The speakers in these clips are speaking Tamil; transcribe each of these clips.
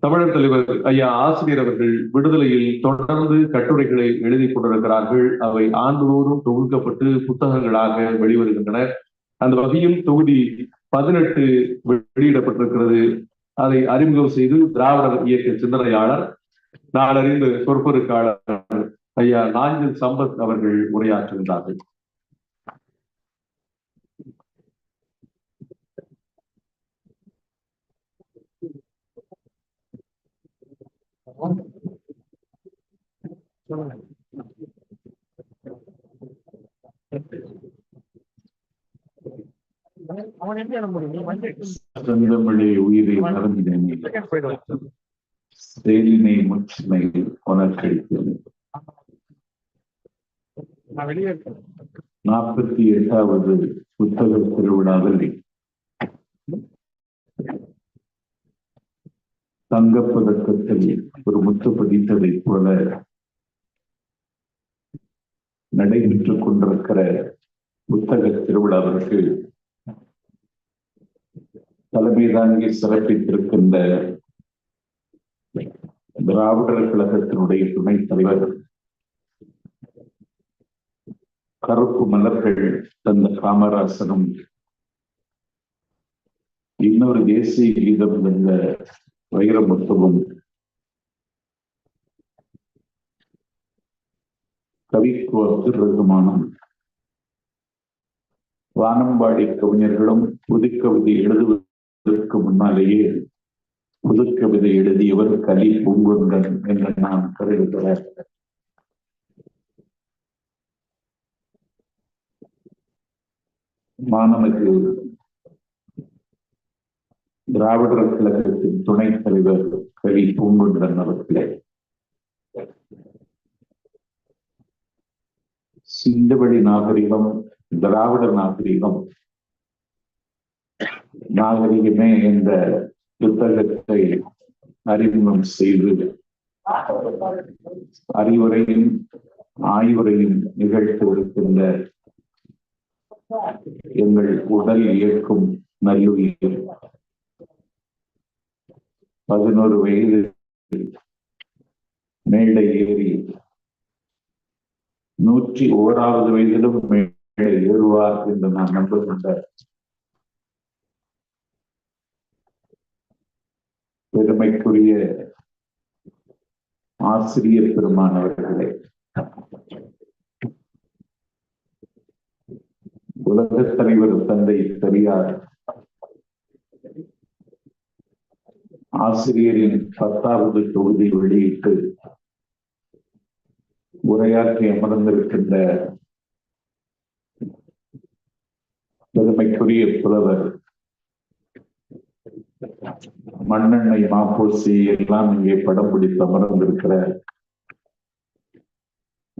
தமிழர் தலைவர் ஐயா ஆசிரியர் அவர்கள் விடுதலையில் தொடர்ந்து கட்டுரைகளை எழுதி கொண்டிருக்கிறார்கள். அவை ஆண்டுதோறும் தொகுக்கப்பட்டு புத்தகங்களாக வெளிவருகின்றன அந்த வகையில் தொகுதி பதினெட்டு வெளியிடப்பட்டிருக்கிறது. அதை அறிமுகம் செய்து திராவிடர் இயக்க சிந்தனையாளர் நாளறிந்த சொற்பொருக்காளர் ஐயா நாஞ்சில் சம்பத் அவர்கள் உரையாற்றுகின்றார்கள். செந்தமிழே உயிரை மறந்தினே செயலினை நாற்பத்தி எட்டாவது புத்தக திருவிழாவில் தங்கப்பதக்கத்தில் ஒரு முத்து பதித்ததைப் போல நடைபெற்றுக் கொண்டிருக்கிற புத்தக திருவிழாவிற்கு தலைமை தாங்கி சிறப்பித்திருக்கின்ற திராவிடர் கழகத்தினுடைய துணைத் தலைவர் கருப்பு மலர்கள் தந்த காமராசனும் இன்னொரு தேசிய கீதம் தந்த வைரமுத்துவும் கவிக்கு ரகுமானம் வானம்பாடி கவிஞர்களும் புதுக்கவிதை எழுதுவதற்கு முன்னாலேயே புதுக்கவிதை எழுதியவர் கலி பூங்குன்றன் என்று நான் கருதுகிறார் மாணவர்கள் திராவிடர் கழகத்தின் துணைத் தலைவர் கவி பூங்குன்றன் அவர்களே. சிந்தவழி நாகரிகம் திராவிட நாகரிகம். நாகரிகமே என்ற புத்தகத்தை அறிமுகம் செய்து அறிவுரையும் ஆய்வுரையும் நிகழ்த்தியிருக்கின்ற எங்கள் உடல் இயக்கும் நல்லுயிர் பதினோரு வயது மேடை ஏறி நூற்றி ஓராவது வயதிலும் மேலே ஏறுவார் என்று நான் நம்புகின்ற பெருமைக்குரிய ஆசிரியர் பெருமானவர்களே உலக தலைவர் தந்தை பெரியார். ஆசிரியரின் பத்தாவது தொகுதி வெளியிட்டு உரையாற்றி அமர்ந்திருக்கின்ற பெருமைக்குரிய புலவர் மண்ணெண்ணை மாப்பூசி எல்லாம் இங்கே படம் பிடித்து அமர்ந்திருக்கிற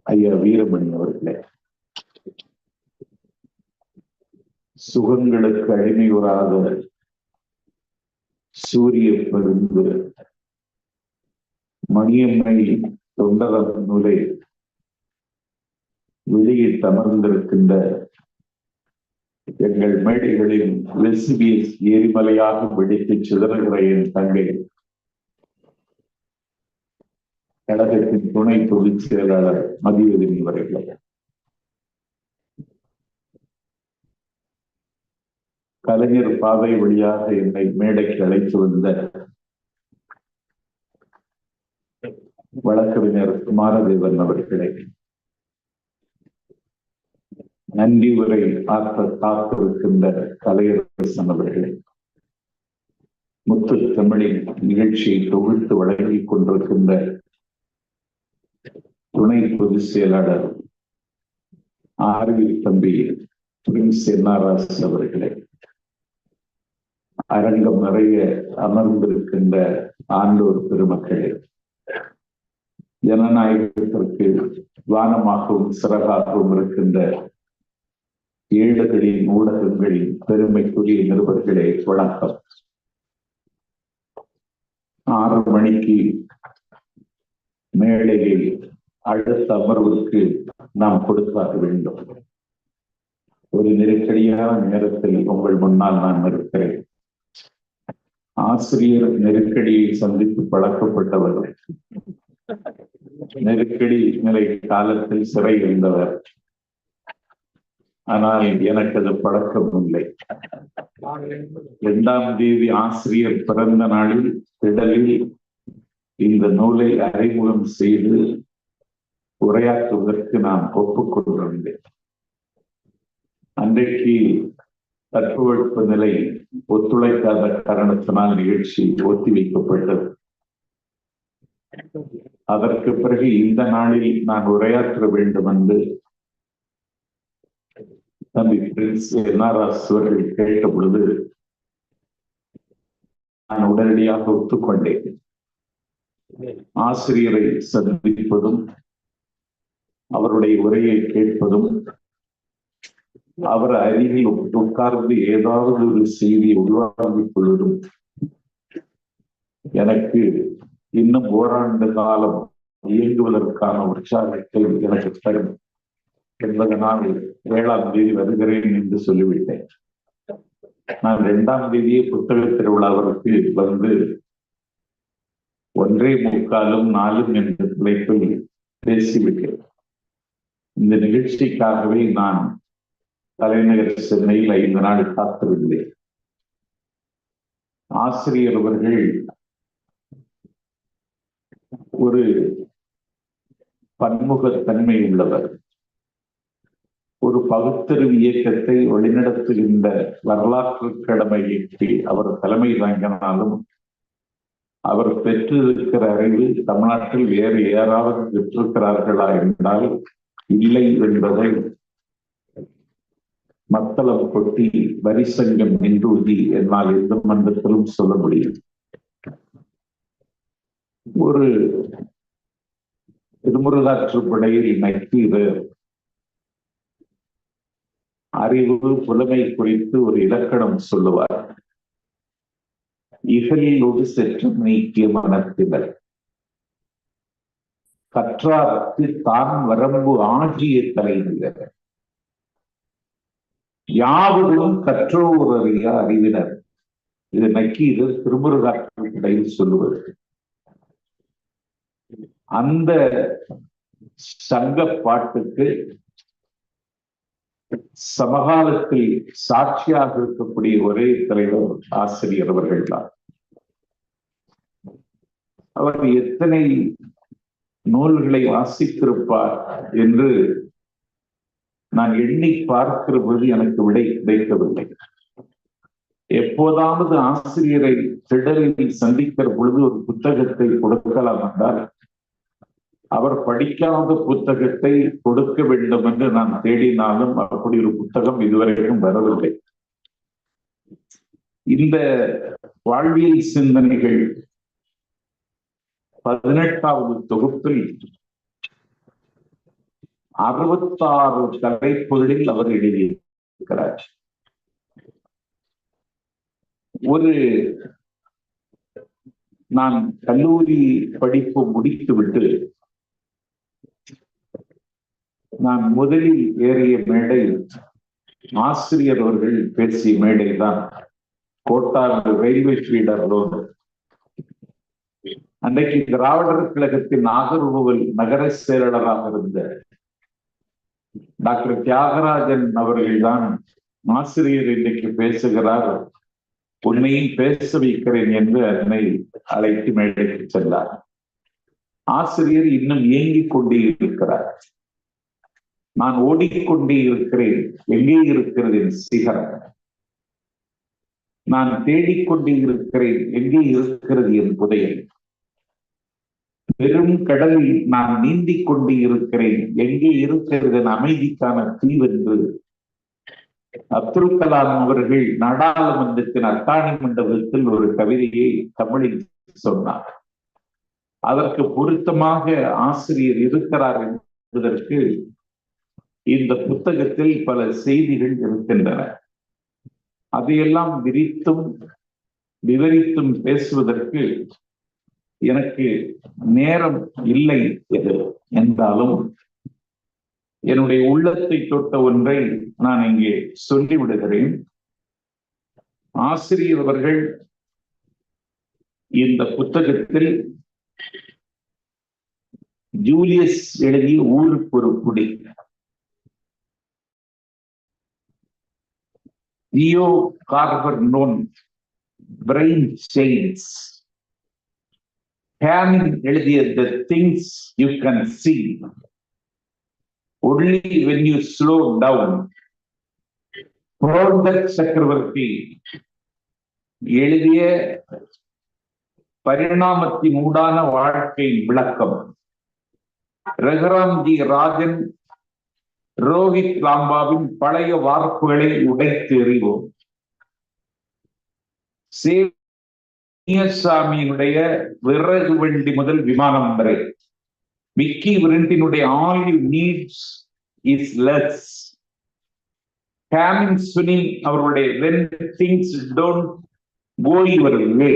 ஐயா வீரமணி அவர்களே. சுகங்களுக்கு அடிமையுறாத சூரிய பெருந்து மணியம்மை தொண்டரம் நூலை வெளியிட்டு அமர்ந்திருக்கின்ற எங்கள் மேடைகளில் எரிமலையாக வெடித்து சிதறுகிற என் தங்கை. கழகத்தின் துணை பொதுச் செயலாளர் மதியதினி அவர்கள். கலைஞர் பாதை வழியாக என்னை மேடைக்கு அழைத்து வந்த வழக்கறிஞர் குமாரதேவன் அவர்களை. நன்றி உரை ஆற்ற காத்திருக்கின்ற கலையரசன் அவர்களே முத்து தமிழின் நிகழ்ச்சியை தொகுத்து வழங்கிக் கொண்டிருக்கின்ற துணை பொதுச் செயலாளர் ஆர்வி தம்பி பிரின்ஸ் என்ஆர்எஸ் அவர்களே அரங்கம் நிறைய அமர்ந்திருக்கின்ற ஆண்டோர் பெருமக்களே ஜனநாயகத்திற்கு வானமாகவும் சிறகாகவும் இருக்கின்ற ஏழுகளின் ஊடகங்களின் பெருமைக்குரிய நிருபர்களே வணக்கம். ஆறு மணிக்கு மேடையில் அடுத்த அமர்வுக்கு நாம் கொடுத்தாக வேண்டும். ஒரு நெருக்கடியான நேரத்தில் உங்கள் முன்னால் நான் இருக்கிறேன் ஆசிரியர் நெருக்கடியை சந்தித்து பழக்கப்பட்டவர். நெருக்கடி நிலை காலத்தில் சிறை இருந்தவர். ஆனால் எனக்கு அது பழக்கம் இல்லை இரண்டாம் தேதி ஆசிரியர் பிறந்த நாளில் திடலில் இந்த நூலை அறிமுகம் செய்து உரையாற்றுவதற்கு நான் ஒப்புக்கொண்டிருந்தேன். அன்றைக்கு தட்பவெட்ப நிலை ஒத்துழைக்காத காரணத்தினால் நிகழ்ச்சி ஒத்தி வைக்கப்பட்டது. அதற்கு பிறகு இந்த நாளில் நான் உரையாற்ற வேண்டும் என்று தம்பி பிரின்ஸ் என்ஆர்எஸ் அவர்கள் கேட்ட பொழுது நான் உடனடியாக ஒத்துக்கொண்டேன். ஆசிரியரை சந்திப்பதும் அவருடைய உரையை கேட்பதும் அவர் அருகில் உட்கார்ந்து ஏதாவது ஒரு செய்தியை உருவாக்கிக் கொள்வதும் எனக்கு இன்னும் ஓராண்டு காலம் இயங்குவதற்கான உற்சாகத்தை எனக்கு தரும் என்பதனால் ஏழாம் தேதி வருகிறேன் என்று சொல்லிவிட்டேன். நான் இரண்டாம் தேதியே புத்தக திருவிழாவிற்கு வந்து ஒன்றே முக்காலும் நாலும் என்ற தலைப்பில் பேசிவிட்டேன். இந்த நிகழ்ச்சிக்காகவே நான் தலைநகர் சென்னையில் ஐந்து நாள் காத்திருந்தேன். ஆசிரியர் அவர்கள் ஒரு பன்முகத்தன்மை உள்ளவர். ஒரு பகுத்தறிவு இயக்கத்தை வழிநடத்துகின்ற வரலாற்று கடமைக்கு அவர் தலைமை தாங்கினாலும் அவர் பெற்றிருக்கிற அறிவு தமிழ்நாட்டில் வேறு யாராவது பெற்றிருக்கிறார்களா என்றால் இல்லை என்பதை மத்தளம் கொட்டி வரிசங்கம் நின்றூதி என்னால் எந்த மன்றத்திலும் சொல்ல முடியும். ஒரு திருமுருகாற்றுப்படையில் நக்கீரர் அறிவு புலமை குறித்து ஒரு இலக்கணம் சொல்லுவார். இகலிலோடு செற்றம் நீக்கிய மனத்தினர். கற்றார்க்கு தான் வரம்பு ஆகிய தலைநிகர் யாவரும் கற்றோர் அறிய அறிவினர். இது நக்கீரர் திருமுருகாற்றுப்படையில் சொல்லுவது. அந்த சங்க பாட்டுக்கு சமகாலத்தில் சாட்சியாக இருக்கக்கூடிய ஒரே தலைவர் ஆசிரியர் அவர்கள் தான் அவர் எத்தனை நூல்களை வாசித்திருப்பார் என்று நான் எண்ணி பார்க்கிற போது எனக்கு விடை கிடைக்கவில்லை. எப்போதாவது ஆசிரியரை திடலில் சந்திக்கிற பொழுது ஒரு புத்தகத்தை கொடுக்கலாம் என்றால் அவர் படிக்காத புத்தகத்தை கொடுக்க வேண்டும் என்று நான் தேடினாலும் அப்படி ஒரு புத்தகம் இதுவரைக்கும் வரவில்லை. இந்த வாழ்வியல் சிந்தனைகள் பதினெட்டாவது தொகுப்பில் அறுபத்தாறு தலைப்புகளில் அவர் எழுதியிருக்கிறார். ஒரு நான் கல்லூரி படிப்பு முடித்துவிட்டு நான் முதலில் ஏறிய மேடை ஆசிரியர் அவர்கள் பேசிய மேடை தான் கோட்டார் ரயில்வே ஃபீடர் ரோடு அன்றைக்கு திராவிடர் கழகத்தின் நாகர்கோவில் நகர செயலாளராக இருந்த டாக்டர் தியாகராஜன் அவர்கள்தான் ஆசிரியர் இன்றைக்கு பேசுகிறார். உன்னையும் பேச வைக்கிறேன் என்று அதனை அழைத்து மேடைக்கு சென்றார். ஆசிரியர் இன்னும் இயங்கிக் கொண்டே இருக்கிறார். நான் ஓடிக்கொண்டே இருக்கிறேன். எங்கே இருக்கிறது என் சிகரம்? நான் தேடிக்கொண்டே இருக்கிறேன். எங்கே இருக்கிறது என் புதையல் பெரும் கடலில் நான் நீந்திக் கொண்டு இருக்கிறேன். எங்கே இருக்கிறது அமைதிக்கான தீவென்று? அப்துல் கலாம் அவர்கள் நாடாளுமன்றத்தின் அத்தாணி மண்டபத்தில் ஒரு கவிதையை தமிழில் சொன்னார். அதற்கு பொருத்தமாக ஆசிரியர் இருக்கிறார் என்பதற்கு இந்த புத்தகத்தில் பல செய்திகள் இருக்கின்றன. அதையெல்லாம் விரித்தும் விவரித்தும் பேசுவதற்கு எனக்கு நேரம் இல்லை எது என்றாலும் என்னுடைய உள்ளத்தை தொட்ட ஒன்றை நான் இங்கே சொல்லிவிடுகிறேன். ஆசிரியர் அவர்கள் இந்த புத்தகத்தில் ஜூலியஸ் எழுதிய ஊருக்கு ஒரு குடி தியோ கார்பர் நோன் பிரெயின் செயின்ஸ் ஹேமிங் எழுதிய the things you can see only when you slow down புரோந்தர் Chakravarthi எழுதிய பரிணாமத்தின் ஊடான வாழ்க்கை விளக்கம். ரகுராம்ஜி ராஜன் ரோஹித் லாம்பாவின் பழைய வார்ப்புகளை உடைத்து எறிவோம். சாமியினுடைய விறகு வண்டி முதல் விமானம் வரை. விக்கி விரண்டினுடைய all you needs is less Haemin Sunim அவருடைய when things don't go your way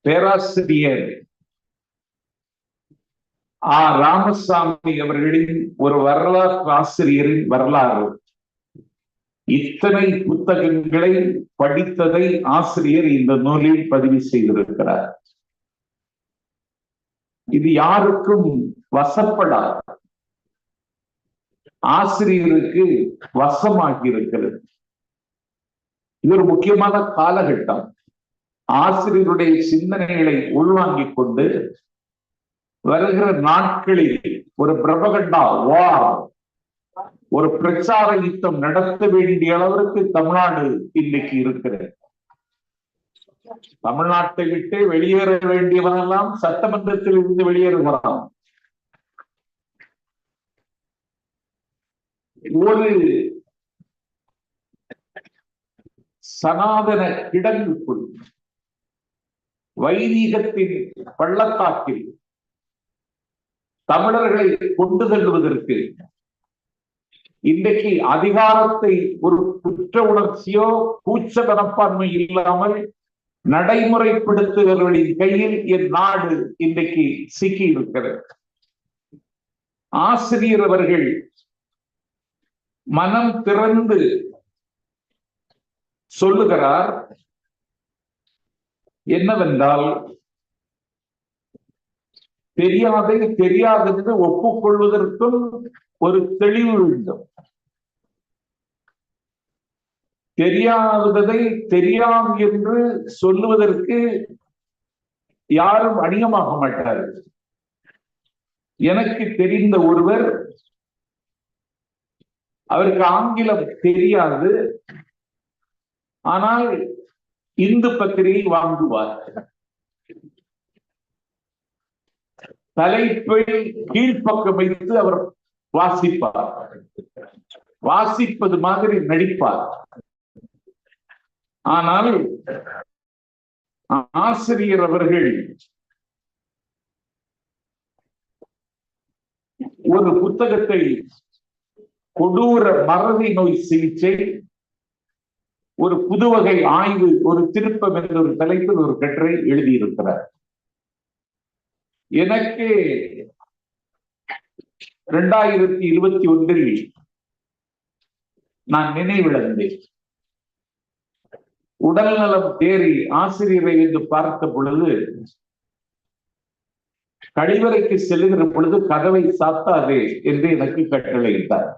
பேராசிரியர் ஆ ராமசாமி அவர்களின் ஒரு வரலாற்று ஆசிரியரின் வரலாறு. இத்தனை புத்தகங்களை படித்ததை ஆசிரியர் இந்த நூலில் பதிவு செய்திருக்கிறார். இது யாருக்கும் வசப்படாது. ஆசிரியருக்கு வசமாகி இருக்கிறது இது ஒரு முக்கியமான காலகட்டம். ஆசிரியருடைய சிந்தனைகளை உள்வாங்கிக் கொண்டு வருகிற நாட்களில் ஒரு பிரபகண்டா வா ஒரு பிரச்சார யுத்தம் நடத்த வேண்டிய அளவிற்கு தமிழ்நாடு இன்னைக்கு இருக்கிறது. தமிழ்நாட்டை விட்டு வெளியேற வேண்டியவனெல்லாம் சட்டமன்றத்தில் இருந்து வெளியேறுகிறான். ஒரு சனாதன கிடங்குக்குள் வைதீகத்தின் பள்ளத்தாக்கில் தமிழர்களை கொண்டு செல்வதற்கு இன்றைக்கு அதிகாரத்தை ஒரு குற்ற உணர்ச்சியோ கூச்ச மனப்பான்மை இல்லாமல் நடைமுறைப்படுத்துகிறவர்களின் கையில் என் நாடு இன்றைக்கு சிக்கி இருக்கிறது ஆசிரியர் அவர்கள் மனம் திறந்து சொல்லுகிறார் என்னவென்றால் தெரியாதை தெரியாதென்று ஒப்புக்கொள்வதற்கும் ஒரு தெளிவு வேண்டும். தெரியாததை தெரியாம் என்று சொல்லுவதற்கு யாரும் அணியமாக மாட்டார்கள் எனக்கு தெரிந்த ஒருவர் அவருக்கு ஆங்கிலம் தெரியாது ஆனால் இந்து பத்திரிகை வாங்குவார். தலைப்பை கீழ்ப்பக்கம் வைத்து அவர் வாசிப்பார். வாசிப்பது மாதிரி நடிப்பார். ஆனால் ஆசிரியர் அவர்கள் ஒரு புத்தகத்தை கொடூர மறதி நோய் சிகிச்சை ஒரு புதுவகை ஆய்வு ஒரு திருப்பம் என்ற ஒரு தலைப்பில் ஒரு கட்டுரை எழுதியிருக்கிறார். எனக்கு இரண்டாயிரத்தி இருபத்தி ஒன்றில் நான் நினைவிழந்தேன். உடல் நலம் தேறி ஆசிரியரை என்று பார்த்த பொழுது கழிவறைக்கு செல்லுகிற பொழுது கதவை சாத்தாதே என்று எனக்கு கட்டளையிட்டார்.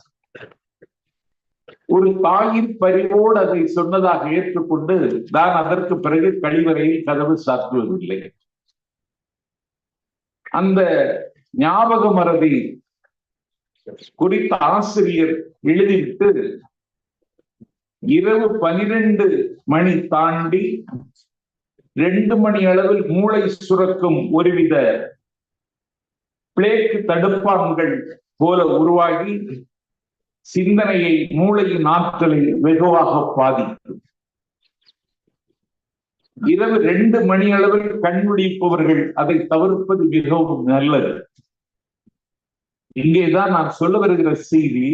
ஒரு தாயின் பரிவோடு அதை சொன்னதாக ஏற்றுக்கொண்டு நான் அதற்கு பிறகு கழிவறையில் கதவு சாத்துவதில்லை. அந்த ஞாபக மறதி குறித்த ஆசிரியர் எழுதிவிட்டு இரவு பனிரெண்டு மணி தாண்டி ரெண்டு மணி அளவில் மூளை சுரக்கும் ஒருவித பிளேக் தடுப்பான்கள் போல உருவாகி சிந்தனையை மூளையின் ஆற்றலை வெகுவாக பாதிக்கும். இரவு ரெண்டு மணி அளவில் கண் விழிப்பவர்கள் அதை தவிர்ப்பது மிகவும் நல்லது. இங்கேதான் நான் சொல்ல வருகிற செய்தி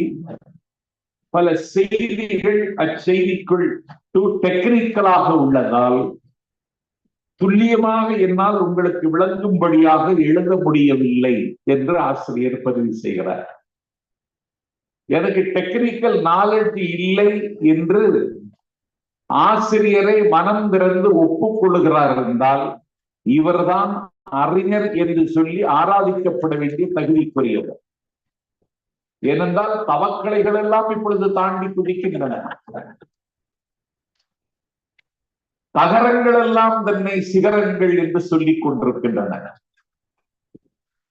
பல செய்திகள் அச்செய்திக்குள் டூ டெக்னிக்கலாக உள்ளதால் துல்லியமாக என்னால் உங்களுக்கு விளங்கும்படியாக எழுத முடியவில்லை என்று ஆசிரியர் பதிவு செய்கிறார். எனக்கு டெக்னிக்கல் நாலேஜ் இல்லை என்று ஆசிரியரை மனம் திறந்து ஒப்புக்கொள்ளுகிறார் என்றால் இவர்தான் அறிஞர் என்று சொல்லி ஆராதிக்கப்பட வேண்டிய தகுதிக்குரியவர். ஏனென்றால் தவக்கலைகள் எல்லாம் இப்பொழுது தாண்டி குதிக்கின்றன. தகரங்கள் எல்லாம் தன்னை சிகரங்கள் என்று சொல்லிக் கொண்டிருக்கின்றன.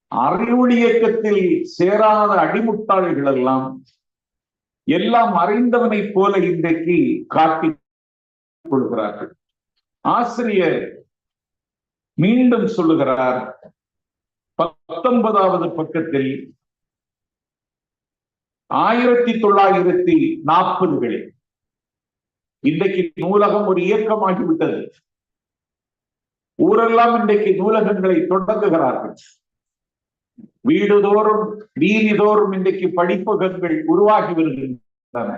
அறிவொளி இயக்கத்தில் சேராத அடிமுட்டாள்கள் எல்லாம் எல்லாம் அறிந்தவனைப் போல இன்றைக்கு காட்டி கொள்கிறார்கள் ஆசிரியர் மீண்டும் சொல்லுகிறார் பத்தொன்பதாவது பக்கத்தில் ஆயிரத்தி தொள்ளாயிரத்தி நாற்பதுகளில் இன்றைக்கு நூலகம் ஒரு இயக்கமாகிவிட்டது. ஊரெல்லாம் இன்றைக்கு நூலகங்களை தொடங்குகிறார்கள். வீடுதோறும் வீதிதோறும் இன்றைக்கு படிப்பகங்கள் உருவாகி வருகின்றன.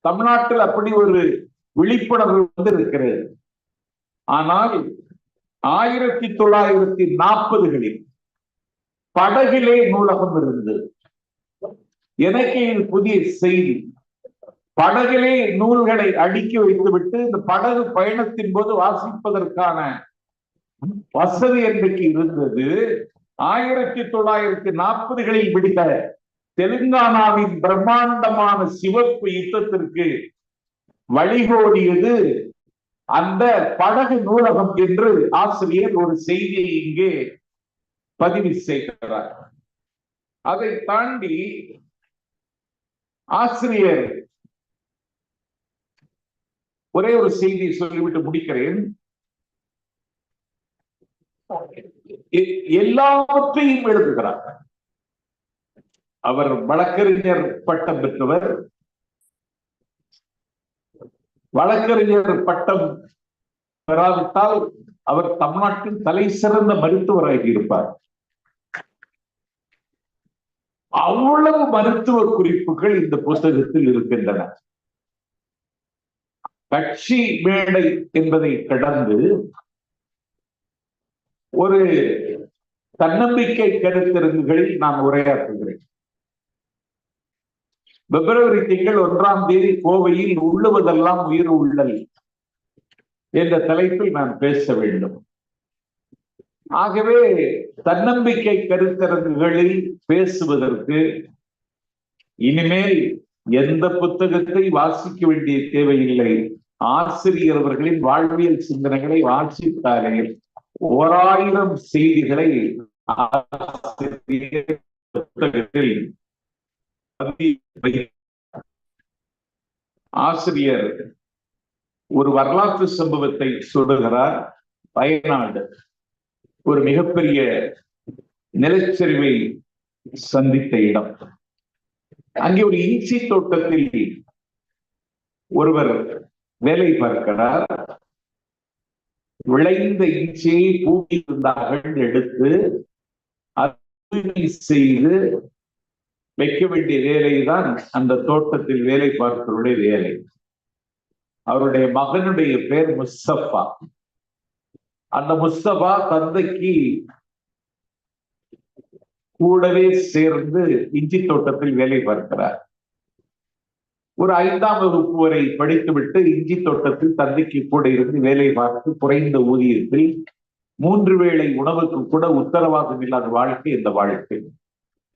தமிழ்நாட்டில் அப்படி ஒரு விழிப்புணர்வு வந்து இருக்கிறது ஆனால் ஆயிரத்தி தொள்ளாயிரத்தி நாற்பதுகளில் படகிலே நூலகம் இருந்தது. எனக்கு இது புதிய செய்தி படகிலே நூல்களை அடுக்கி வைத்துவிட்டு இந்த படகு பயணத்தின் போது வாசிப்பதற்கான வசதி என்றைக்கு இருந்தது. ஆயிரத்தி தொள்ளாயிரத்தி நாற்பதுகளில் விடுத்த தெலுங்கானாவின் பிரம்மாண்டமான சிவப்பு யுத்தத்திற்கு வழிகோடியது அந்த படகு நூலகம் என்று ஆசிரியர் ஒரு செய்தியை இங்கே பதிவு செய்கிறார். அதை தாண்டி ஆசிரியர் ஒரே ஒரு செய்தியை சொல்லிவிட்டு முடிக்கிறேன். எல்லாவற்றையும் எழுதுகிறார். அவர் வழக்கறிஞர் பட்டம் பெற்றவர். வழக்கறிஞர் பட்டம் பெறாவிட்டால் அவர் தமிழ்நாட்டின் தலை சிறந்த மருத்துவராகி இருப்பார். அவ்வளவு மருத்துவ குறிப்புகள் இந்த புத்தகத்தில் இருக்கின்றன. கட்சி மேடை என்பதை கடந்து ஒரு தன்னம்பிக்கை கருத்தரங்குகளில் நான் உரையாற்றுகிறேன். பிப்ரவரி திங்கள் ஒன்றாம் தேதி கோவையில் உள்ளுவதெல்லாம் உயிர் உள்ளல் என்ற தலைப்பில் நான் பேச வேண்டும். ஆகவே தன்னம்பிக்கை கருத்தரங்குகளில் பேசுவதற்கு இனிமேல் எந்த புத்தகத்தை வாசிக்க வேண்டிய தேவையில்லை. ஆசிரியர் அவர்களின் வாழ்வியல் சிந்தனைகளை வாசித்தாலே ஓராயிரம் செய்திகளை புத்தகத்தில் ஆசிரியர் ஒரு வரலாற்று சம்பவத்தை சொல்லுகிறார். வயநாடு ஒரு மிகப்பெரிய நிலச்சரிவை சந்தித்த இடம். அங்கே ஒரு இஞ்சி தோட்டத்தில் ஒருவர் வேலை பார்க்கிறார். விளைந்த இஞ்சியை பூட்டியிருந்தார்கள் எடுத்து செய்து வைக்க வேண்டிய வேலைதான் அந்த தோட்டத்தில் வேலை பார்ப்பவருடைய வேலை. அவருடைய மகனுடைய பேர் முஸ்தபா. அந்த முஸ்தபா தந்தைக்கு கூடவே சேர்ந்து இஞ்சி தோட்டத்தில் வேலை பார்க்கிறார். ஒரு ஐந்தாம் வகுப்பு வரை படித்துவிட்டு இஞ்சி தோட்டத்தில் தந்தைக்கு கூட இருந்து வேலை பார்த்து குறைந்த ஊதியத்தில் மூன்று வேளை உணவுக்கு கூட உத்தரவாதம் இல்லாத வாழ்க்கை இந்த வாழ்க்கை.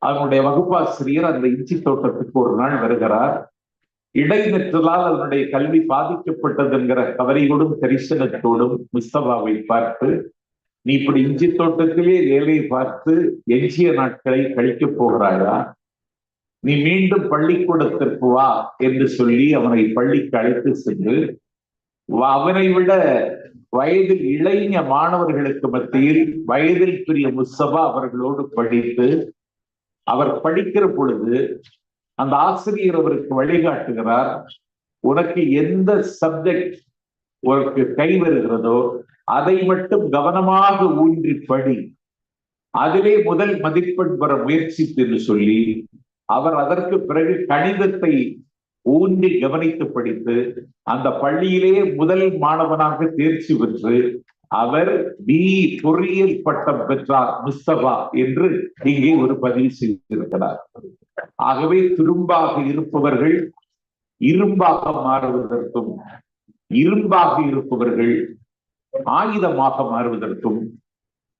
அவனுடைய வகுப்பாசிரியர் அந்த இஞ்சி தோட்டத்துக்கு ஒரு நாள் வருகிறார். இடைநிற்றலால் அவனுடைய கல்வி பாதிக்கப்பட்டது என்கிற கவலையோடும் தரிசனத்தோடும் முஸ்தபாவை பார்த்து நீ இப்படி இஞ்சி தோட்டத்திலே வேலையை பார்த்து எஞ்சிய நாட்களை கழிக்கப் போகிறாயா? நீ மீண்டும் பள்ளிக்கூடத்திற்கு வா என்று சொல்லி அவனை பள்ளிக்கு அழைத்து சென்று அவனை விட வயதில் இளைஞ மாணவர்களுக்கு மத்தியில் வயதில் பெரிய முஸ்தபா அவர்களோடு படித்து அவர் படிக்கிற பொழுது அந்த ஆசிரியர் அவருக்கு வழிகாட்டுகிறார் உனக்கு எந்த சப்ஜெக்ட் உனக்கு கை வருகிறதோ அதை மட்டும் கவனமாக ஊன்றி படி. அதிலே முதல் மதிப்பெண் பெற முயற்சித்து என்று சொல்லி அவர் அதற்கு பிறகு கணிதத்தை ஊன்றி கவனித்து படித்து அந்த பள்ளியிலே முதல் மாணவனாக தேர்ச்சி பெற்று அவர் பி பொறியியல் பட்டம் பெற்றார் முஸ்தபா என்று இங்கே ஒரு பதிவு செய்திருக்கிறார். ஆகவே துரும்பாக இருப்பவர்கள் இரும்பாக மாறுவதற்கும் இரும்பாக இருப்பவர்கள் ஆயுதமாக மாறுவதற்கும்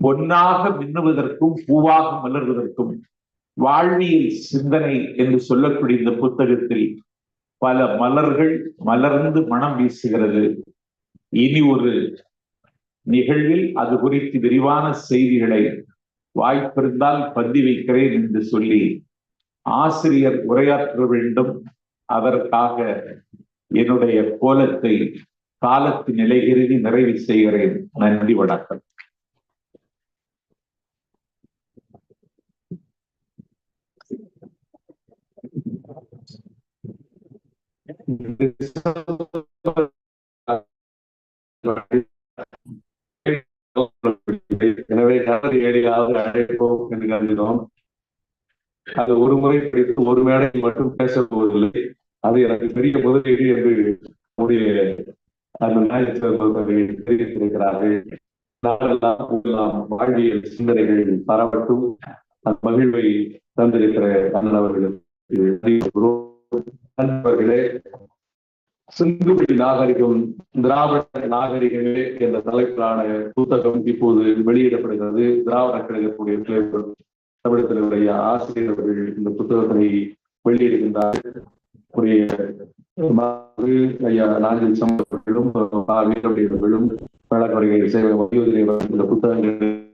பொன்னாக மின்னுவதற்கும் பூவாக மலர்வதற்கும் வாழ்வியல் சிந்தனை என்று சொல்லக்கூடிய இந்த புத்தகத்தில் பல மலர்கள் மலர்ந்து மனம் வீசுகிறது. இனி ஒரு நிகழ்வில் அது குறித்து விரிவான செய்திகளை வாய்ப்பிருந்தால் பந்தி வைக்கிறேன் என்று சொல்லி ஆசிரியர் உரையாற்ற வேண்டும். அதற்காக என்னுடைய கோலத்தை காலத்து நிலை நிறைவு செய்கிறேன். நன்றி வணக்கம். எனவே கதை ஏழையாவது அழைப்போம் என்று கருதினோம் அது ஒரு முறை படித்து ஒரு மேடையில் மட்டும் பேசப்போவதில்லை. அது எனக்கு பெரிய முதலீடு என்று நம்முடைய அந்த ஞாயிற்றுக்கிழமை தெரிவித்திருக்கிறார்கள். நாளெல்லாம் வாழ்வியல் சிந்தனைகள் பரவட்டும். அந்த மகிழ்வை தந்திருக்கிற அண்ணன் அவர்களுக்கு நண்பர்களே சிந்துவெளி நாகரிகம் திராவிட நாகரிகமே என்ற தலைப்பிலான புத்தகம் இப்போது வெளியிடப்படுகிறது. திராவிட கழகத்துடைய தலைவர் தமிழ் தலைவருடைய ஆசிரியர் அவர்கள் இந்த புத்தகத்தை வெளியிடுகின்றார். ஐயா நாஞ்சில் சம்பவர்களும் வழக்கறிஞர் இந்த புத்தகங்கள்